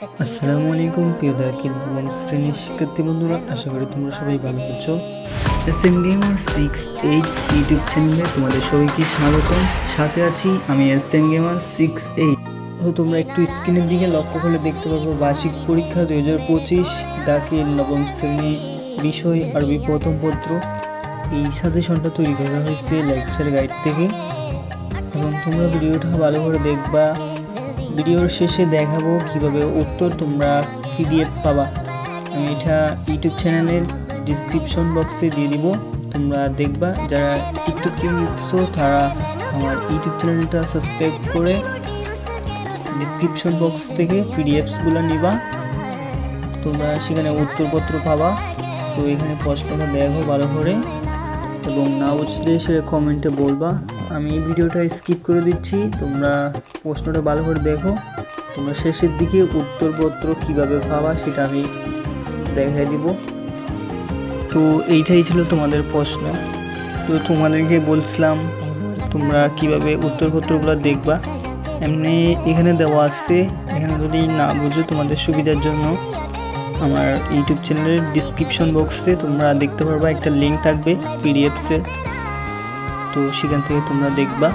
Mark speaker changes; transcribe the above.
Speaker 1: আসসালামু আলাইকুম, প্রিয় দাকির ভবন শ্রেণির শিক্ষার্থী বন্ধুরা, আশা করি তোমরা সবাই ভালো আছো। S M gamer six eight YouTube চ্যানেলে তোমাদের সবাইকে স্বাগতম। সাথে আছি আমি S M gamer six eight তো তোমরা একটু স্ক্রিনের দিকে লক্ষ্য করলে দেখতে পারব, বার্ষিক পরীক্ষা দুই হাজার পঁচিশ ডাকের নবম শ্রেণি বিষয় আরবি প্রথম পত্র। এই সাজেশনটা তৈরি করা হয়েছে লেকচার গাইড থেকে। এবং তোমরা ভিডিওটা ভালো করে দেখবা। ভিডিওর শেষে দেখাবো কীভাবে উত্তর তোমরা পিডিএফ পাবা। আমি এটা ইউটিউব চ্যানেলের ডিসক্রিপশন বক্সে দিয়ে দিব। তোমরা দেখবা, যারা টিকটক দেখছ তারা আমার ইউটিউব চ্যানেলটা সাবস্ক্রাইব করে ডিসক্রিপশন বক্স থেকে পিডিএফসগুলো নিবা। তোমরা সেখানে উত্তরপত্র পাবা। তো এখানে প্রশ্নটা দেখো ভালো করে। এবং না বুঝলে সেটা কমেন্টে বলবা। আমি এই ভিডিওটা স্কিপ করে দিচ্ছি। তোমরা প্রশ্নটা ভালো করে দেখো। তোমরা শেষের দিকে উত্তরপত্র কীভাবে পাবা সেটা আমি দেখাই দিব। তো এইটাই ছিল তোমাদের প্রশ্ন। তো তোমাদেরকে বলছিলাম, তোমরা কীভাবে উত্তরপত্রগুলো দেখবা? এমনি এখানে দেওয়া আছে। এখানে যদি না বুঝো তোমাদের সুবিধার জন্য আমার ইউটিউব চ্যানেলের ডিসক্রিপশন বক্সে তোমরা দেখতে পারবা একটা লিঙ্ক থাকবে পিডিএফসের তো সেখান থেকে তোমরা দেখবা।